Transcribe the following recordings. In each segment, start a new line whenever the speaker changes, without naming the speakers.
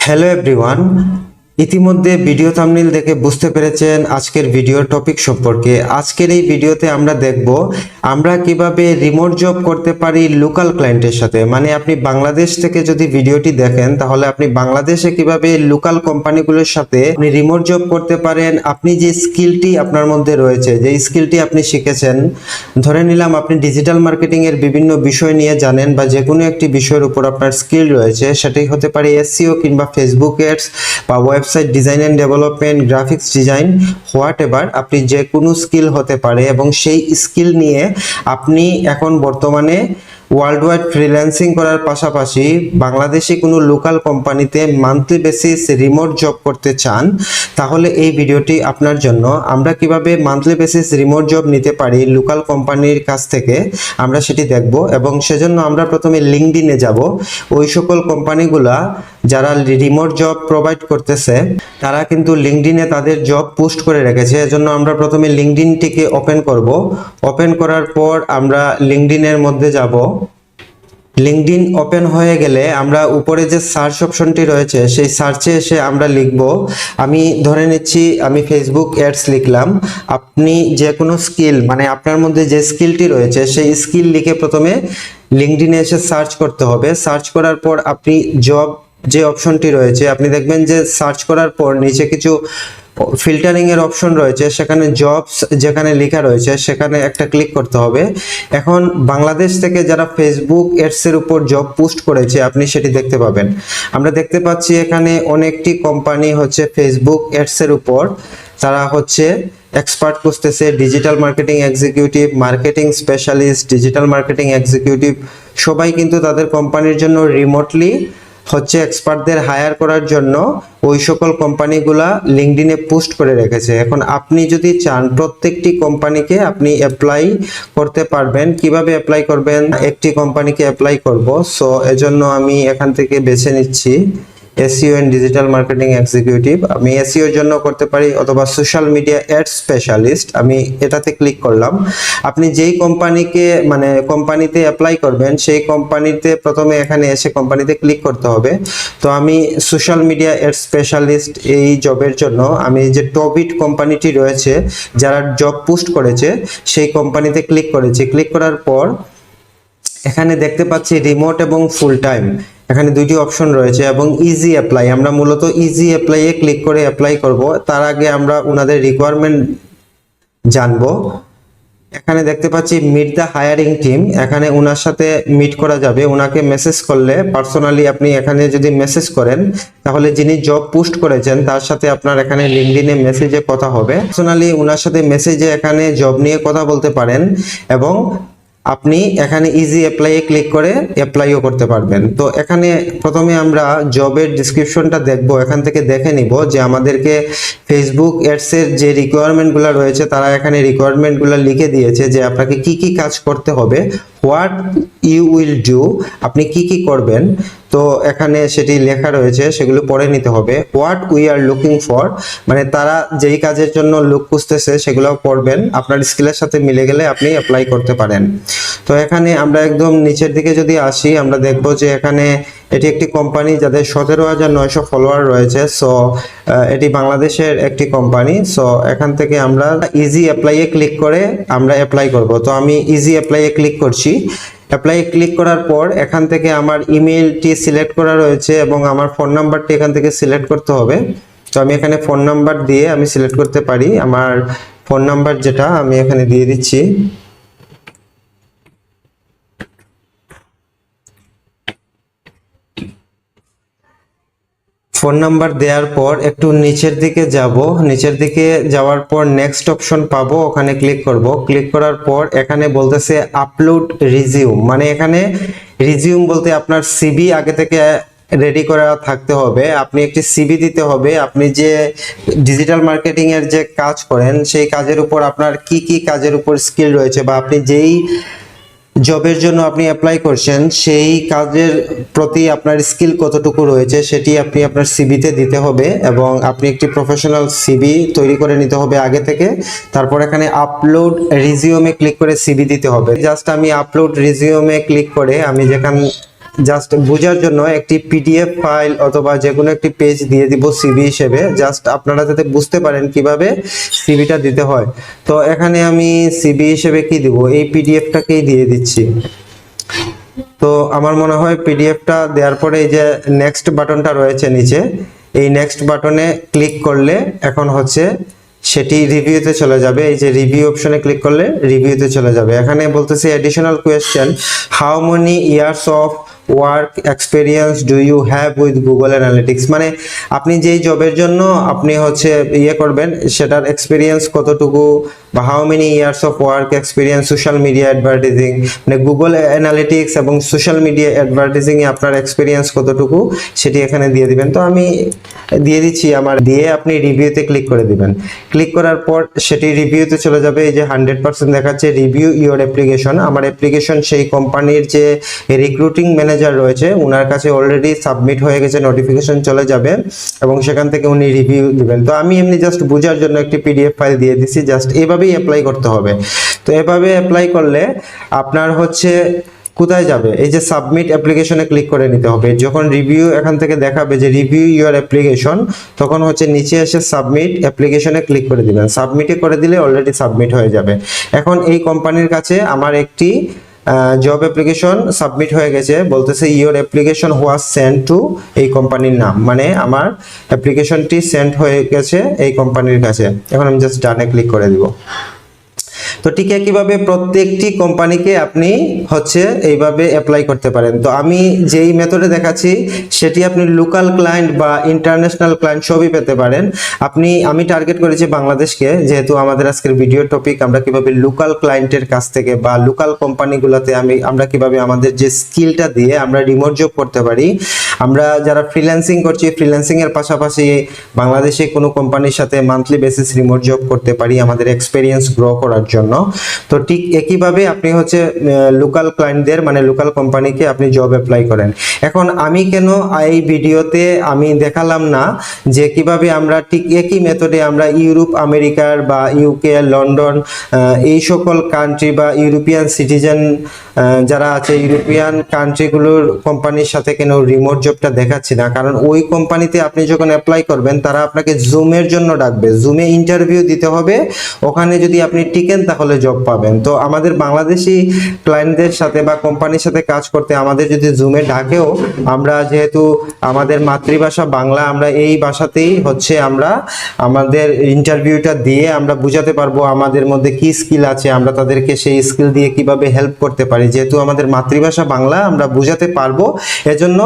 Hello everyone ইতিমধ্যে video thumbnail দেখে বুঝতে পেরেছেন আজকের ভিডিওর টপিক সম্পর্কে। আজকের এই ভিডিওতে আমরা দেখব, আমরা কীভাবে রিমোট জব করতে পারি লোকাল ক্লায়েন্টের সাথে। মানে আপনি বাংলাদেশ থেকে যদি ভিডিওটি দেখেন, তাহলে আপনি বাংলাদেশে কীভাবে লোকাল কোম্পানিগুলোর সাথে আপনি রিমোট জব করতে পারেন, আপনি যে স্কিলটি আপনার মধ্যে রয়েছে, যে স্কিলটি আপনি শিখেছেন, ধরে নিলাম আপনি ডিজিটাল মার্কেটিং এর বিভিন্ন বিষয় নিয়ে জানেন বা যে কোনো একটি বিষয়ের উপর আপনার স্কিল রয়েছে সেটাই হতে পারে এসসিও কিংবা ফেসবুক এডস বা website design and development graphics design whatever আপনি যে কোনো স্কিল হতে পারে এবং সেই স্কিল নিয়ে আপনি এখন বর্তমানে ওয়ার্ল্ড ওয়াইড ফ্রিল্যান্সিং করার পাশাপাশি বাংলাদেশি কোনো লোকাল কোম্পানিতে মান্থলি বেসিস রিমোট জব করতে চান, তাহলে এই ভিডিওটি আপনার জন্য। আমরা কীভাবে মান্থলি বেসিস রিমোট জব নিতে পারি লোকাল কোম্পানির কাছ থেকে, আমরা সেটি দেখব এবং সেজন্য আমরা প্রথমে লিঙ্কডিনে যাব। ওই সকল কোম্পানিগুলা যারা রিমোট জব প্রোভাইড করতেছে, তারা কিন্তু লিঙ্কডিনে তাদের জব পোস্ট করে রেখেছে। এজন্য আমরা প্রথমে লিঙ্কডিনটিকে ওপেন করব। ওপেন করার পর আমরা লিঙ্কডিনের মধ্যে যাব। লিঙ্কডিন ওপেন হয়ে গেলে আমরা উপরে যে সার্চ অপশনটি রয়েছে, সেই সার্চে এসে আমরা লিখব। আমি ধরে নিচ্ছি, আমি ফেসবুক অ্যাডস লিখলাম। আপনি যে কোনো স্কিল মানে আপনার মধ্যে যে স্কিলটি রয়েছে, সেই স্কিল লিখে প্রথমে লিঙ্কডিনে এসে সার্চ করতে হবে। সার্চ করার পর আপনি জব যে অপশনটি রয়েছে, আপনি দেখবেন যে সার্চ করার পর নিচে কিছু ফিল্টারিং এর অপশন রয়েছে, সেখানে জবস যেখানে লেখা রয়েছে, সেখানে একটা ক্লিক করতে হবে। এখন বাংলাদেশ থেকে যারা ফেসবুক এডস এর উপর জব পোস্ট করেছে, আপনি সেটি দেখতে পাবেন। আমরা দেখতে পাচ্ছি এখানে অনেকটি কোম্পানি হচ্ছে ফেসবুক এডস এর উপর। তারা হচ্ছে এক্সপার্ট খুঁজতেছে digital marketing executive marketing specialist digital marketing executive সবাই কিন্তু তাদের কোম্পানির জন্য রিমোটলি হচ্ছে এক্সপার্টদের হায়ার করার জন্য ওই সকল কোম্পানিগুলা লিঙ্কডিনে পোস্ট করে রেখেছে। এখন আপনি যদি চান প্রত্যেকটি কোম্পানিকে আপনি অ্যাপ্লাই করতে পারবেন। কীভাবে অ্যাপ্লাই করবেন? একটি কোম্পানিকে অ্যাপ্লাই করব। সো এজন্য আমি এখান থেকে বেছে নিচ্ছি। SEO and digital marketing executive আমি এসইও এর জন্য করতে পারি অথবা সোশ্যাল মিডিয়া অ্যাড স্পেশালিস্ট আমি এটাতে ক্লিক করলাম। আপনি যেই কোম্পানিকে মানে কোম্পানিতে অ্যাপ্লাই করবেন, সেই কোম্পানিতে প্রথমে এখানে এসে কোম্পানিতে ক্লিক করতে হবে। তো আমি সোশ্যাল মিডিয়া অ্যাড স্পেশালিস্ট এই জবের জন্য, আমি যে টবিট কোম্পানিটি রয়েছে, যারা জব পোস্ট করেছে, সেই কোম্পানিতে ক্লিক করেছি। ক্লিক করার পর, এখানে দেখতে পাচ্ছি রিমোট এবং ফুল টাইম এখানে দুইটি অপশন রয়েছে এবং ইজি অ্যাপ্লাই আমরা মূলত ইজি অ্যাপ্লাইয়ে ক্লিক করে অ্যাপ্লাই করব। তার আগে আমরা ওনাদের রিকোয়ারমেন্ট জানব। এখানে দেখতে পাচ্ছি মিট দ্য হায়ারিং টিম এখানে ওনার সাথে মিট করা যাবে। ওনাকে মেসেজ করলে পার্সোনালি আপনি এখানে যদি মেসেজ করেন, তাহলে যিনি জব পোস্ট করেছেন, তার সাথে আপনার এখানে লিঙ্কডিনে মেসেজে কথা হবে। পার্সোনালি ওনার সাথে মেসেজে এখানে জব নিয়ে কথা বলতে পারেন এবং আপনি এখানে ইজি অ্যাপ্লাইয়ে ক্লিক করে অ্যাপ্লাইও করতে পারবেন। তো এখানে প্রথমে আমরা জবের ডিসক্রিপশনটা দেখব। এখান থেকে দেখে নিব যে আমাদেরকে ফেসবুক এডসের যে রিকোয়ারমেন্টগুলো রয়েছে, তারা এখানে রিকোয়ারমেন্টগুলো লিখে দিয়েছে যে আপনাকে কি কি কাজ করতে হবে হোয়াট ইউ উইল ডু আপনি কি কি করবেন। তো এখানে সেটি লেখা রয়েছে, সেগুলো পড়ে নিতে হবে। What we are looking for মানে তারা যেই কাজের জন্য লুক খুঁজতেছে সেগুলো পড়বেন। আপনার স্কিলের সাথে মিলে গেলে আপনি অ্যাপ্লাই করতে পারেন। তো এখানে আমরা একদম নিচের দিকে যদি আসি, আমরা দেখব যে এখানে এটি একটি কোম্পানি যাদের সতেরো হাজার নয়শো ফলোয়ার রয়েছে। সো এটি বাংলাদেশের একটি কোম্পানি সো এখান থেকে আমরা ইজি অ্যাপ্লাইয়ে ক্লিক করে আমরা অ্যাপ্লাই করব। তো আমি ইজি অ্যাপ্লাইয়ে ক্লিক করছি। অ্যাপ্লাই ক্লিক করার পর এখান থেকে আমার ইমেলটি সিলেক্ট করা রয়েছে এবং আমার ফোন নাম্বারটি এখান থেকে সিলেক্ট করতে হবে। তো আমি এখানে ফোন নাম্বার দিয়ে আমি সিলেক্ট করতে পারি। আমার ফোন নাম্বার যেটা আমি এখানে দিয়ে দিচ্ছি। ফোন নাম্বার দেওয়ার পর একটু নিচের দিকে যাব। নিচের দিকে যাওয়ার পর নেক্সট অপশন পাবো, ওখানে ক্লিক করব। ক্লিক করার পর এখানে বলতেছে আপলোড রিজিউম মানে এখানে রিজিউম বলতে আপনার সিবি আগে থেকে রেডি করা থাকতে হবে। আপনি একটি সিবি দিতে হবে। আপনি যে ডিজিটাল মার্কেটিং এর যে কাজ করেন, সেই কাজের উপর আপনার কি কি কাজের উপর স্কিল রয়েছে বা আপনি যেই জবের জন্য আপনি অ্যাপ্লাই করছেন, সেই কাজের প্রতি আপনার স্কিল কতটুকু রয়েছে সেটি আপনি আপনার সিবিতে দিতে হবে এবং আপনি একটি প্রফেশনাল সিবি তৈরি করে নিতে হবে আগে থেকে। তারপর এখানে আপলোড রিজিউমে ক্লিক করে সিবি দিতে হবে। জাস্ট আমি আপলোড রিজিউমে ক্লিক করে আমি যেখান জাস্ট বোঝার জন্য একটি পিডিএফ ফাইল অথবা যে কোনো একটি পেজ দিয়ে দিব সিভি হিসেবে। জাস্ট আপনারা যাতে বুঝতে পারেন কীভাবে সিভিটা দিতে হয়। তো এখানে আমি সিভি হিসেবে কি দিব? এই পিডিএফটাকেই দিয়ে দিচ্ছি। তো আমার মনে হয় পিডিএফটা দেওয়ার পরে এই যে নেক্সট বাটনটা রয়েছে নিচে, এই নেক্সট বাটনে ক্লিক করলে এখন হচ্ছে সেটি রিভিউতে চলে যাবে। এই যে রিভিউ অপশনে ক্লিক করলে রিভিউতে চলে যাবে। এখানে বলতেছে additional question how many years of work experience do you have with Google analytics মানে আপনি যেই জবের জন্য আপনি হচ্ছে ইয়ে করবেন, সেটার এক্সপিরিয়েন্স কতটুকু বা how many years of work experience social media advertising মানে গুগল অ্যানালিটিক্স এবং সোশ্যাল মিডিয়া অ্যাডভার্টাইজিং এ আপনার এক্সপিরিয়েন্স কতটুকু, সেটি এখানে দিয়ে দিবেন। তো আমি দিয়ে দিচ্ছি আমার, দিয়ে আপনি রিভিউতে ক্লিক করে দিবেন। ক্লিক করার পর সেটি রিভিউতে চলে যাবে, এই যে হান্ড্রেড পার্সেন্ট দেখাচ্ছে রিভিউ ইওর অ্যাপ্লিকেশন আমার অ্যাপ্লিকেশন সেই কোম্পানির যে রিক্রুটিং ম্যানেজার রয়েছে ওনার কাছে অলরেডি সাবমিট হয়ে গেছে নোটিফিকেশন চলে যাবে এবং সেখান থেকে উনি রিভিউ দিবেন। তো আমি এমনি জাস্ট বোঝার জন্য একটি পিডিএফ ফাইল দিয়ে দিচ্ছি জাস্ট এভাবেই অ্যাপ্লাই করতে হবে। তো এভাবে অ্যাপ্লাই করলে আপনার হচ্ছে কোথায় যাবে? এই যে সাবমিট অ্যাপ্লিকেশনে ক্লিক করে নিতে হবে। যখন রিভিউ এখান থেকে দেখাবে যে রিভিউ ইউর অ্যাপ্লিকেশন তখন হচ্ছে নিচে এসে সাবমিট অ্যাপ্লিকেশনে ক্লিক করে দিবেন। সাবমিটে করে দিলে অলরেডি সাবমিট হয়ে যাবে। এখন এই কোম্পানির কাছে আমার একটি জব অ্যাপ্লিকেশন সাবমিট হয়ে গেছে। বলতেছে your application was send to এই কোম্পানির নাম। মানে আমার অ্যাপ্লিকেশনটি সেন্ড হয়ে গেছে এই কোম্পানির কাছে। এখন আমি জাস্ট ডানে ক্লিক করে দিব। তো ঠিক একইভাবে প্রত্যেকটি কোম্পানিকে আপনি হচ্ছে এইভাবে অ্যাপ্লাই করতে পারেন? তো আমি যেই মেথডে দেখাচ্ছি, সেটি আপনি লোকাল ক্লায়েন্ট বা ইন্টারন্যাশনাল ক্লায়েন্ট সবই পেতে পারেন। আপনি, আমি টার্গেট করেছি বাংলাদেশকে, যেহেতু আমাদের আজকের ভিডিও টপিক আমরা কীভাবে লোকাল ক্লায়েন্টের কাছ থেকে বা লোকাল কোম্পানিগুলোতে আমি, আমরা কীভাবে আমাদের যে স্কিলটা দিয়ে আমরা রিমোট জব করতে পারি। আমরা যারা ফ্রিল্যান্সিং করছি ফ্রিল্যান্সিং এর পাশাপাশি বাংলাদেশে কোনো কোম্পানির সাথে মান্থলি বেসিস রিমোট জব করতে পারি, আমাদের এক্সপিরিয়েন্স গ্রো করার জন্য। তো ঠিক একইভাবে আপনি হচ্ছে লোকাল ক্লায়েন্টদের মানে লোকাল কোম্পানিকে আপনি জব অ্যাপ্লাই করেন। এখন আমি কেন এই ভিডিওতে আমি দেখালাম না যে কীভাবে আমরা ঠিক একই মেথডে আমরা ইউরোপ, আমেরিকার বা ইউকে লন্ডন এই সকল কান্ট্রি বা ইউরোপিয়ান সিটিজেন যারা আছে ইউরোপিয়ান কান্ট্রিগুলোর কোম্পানির সাথে কেন রিমোট জবটা দেখাচ্ছি না? কারণ ওই কোম্পানিতে আপনি যখন অ্যাপ্লাই করবেন, তারা আপনাকে জুমের জন্য ডাকবে। জুমে ইন্টারভিউ দিতে হবে। ওখানে যদি আপনি টিকেন, তাহলে জব পাবেন। তো আমাদের বাংলাদেশি ক্লায়েন্টদের সাথে বা কোম্পানির সাথে কাজ করতে আমাদের যদি জুমে ডাকেও, আমরা যেহেতু আমাদের মাতৃভাষা বাংলা, আমরা এই ভাষাতেই হচ্ছে আমরা আমাদের ইন্টারভিউটা দিয়ে আমরা বুঝাতে পারব আমাদের মধ্যে কি স্কিল আছে, আমরা তাদেরকে সেই স্কিল দিয়ে কীভাবে হেল্প করতে পারি। যেহেতু আমাদের মাতৃভাষা বাংলা, আমরা বুঝাতে পারব। এজন্য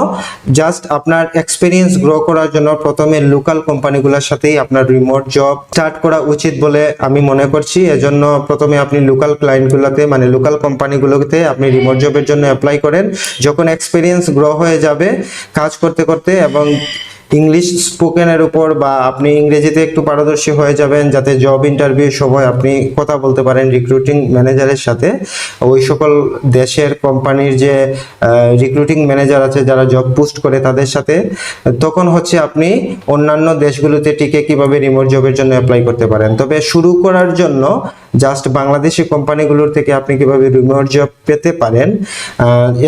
জাস্ট আপনার এক্সপিরিয়েন্স গ্রো করার জন্য প্রথমে লোকাল কোম্পানিগুলোর সাথেই আপনার রিমোট জব স্টার্ট করা উচিত বলে আমি মনে করছি। এজন্য প্রথমে আপনি লোকাল ক্লায়েন্টগুলোতে মানে লোকাল কোম্পানিগুলোতে আপনি রিমোট জবের জন্য অ্যাপ্লাই করেন। যখন এক্সপিরিয়েন্স গ্রো হয়ে যাবে, কাজ করতে করতে এবং ইংলিশ স্পোকেনের উপর বা আপনি ইংরেজিতে একটু পারদর্শী হয়ে যাবেন যাতে জব ইন্টারভিউ সময় আপনি কথা বলতে পারেন রিক্রুটিং ম্যানেজারের সাথে। ওই সকল দেশের কোম্পানির যে রিক্রুটিং ম্যানেজার আছে যারা জব পোস্ট করে তাদের সাথে, তখন হচ্ছে আপনি অন্যান্য দেশগুলোতে টিকে কীভাবে রিমোট জবের জন্য অ্যাপ্লাই করতে পারেন। তবে শুরু করার জন্য জাস্ট বাংলাদেশি কোম্পানিগুলোর থেকে আপনি কীভাবে রিমোট জব পেতে পারেন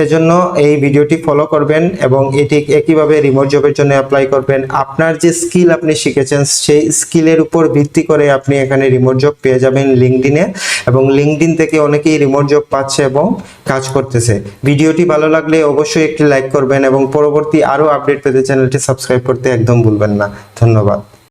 এজন্য এই ভিডিওটি ফলো করবেন এবং এটি একইভাবে রিমোট জবের জন্য অ্যাপ্লাই করবেন। আপনার যে স্কিল আপনি শিখেছেন, সেই স্কিলের উপর ভিত্তি করে আপনি এখানে রিমোট জব পেয়ে যাবেন লিঙ্কডিনে এবং লিঙ্কডিন থেকে অনেকেই রিমোট জব পাচ্ছে এবং কাজ করতেছে। ভিডিওটি ভালো লাগলে অবশ্যই একটি লাইক করবেন এবং পরবর্তী আরও আপডেট পেতে চ্যানেলটি সাবস্ক্রাইব করতে একদম ভুলবেন না। ধন্যবাদ।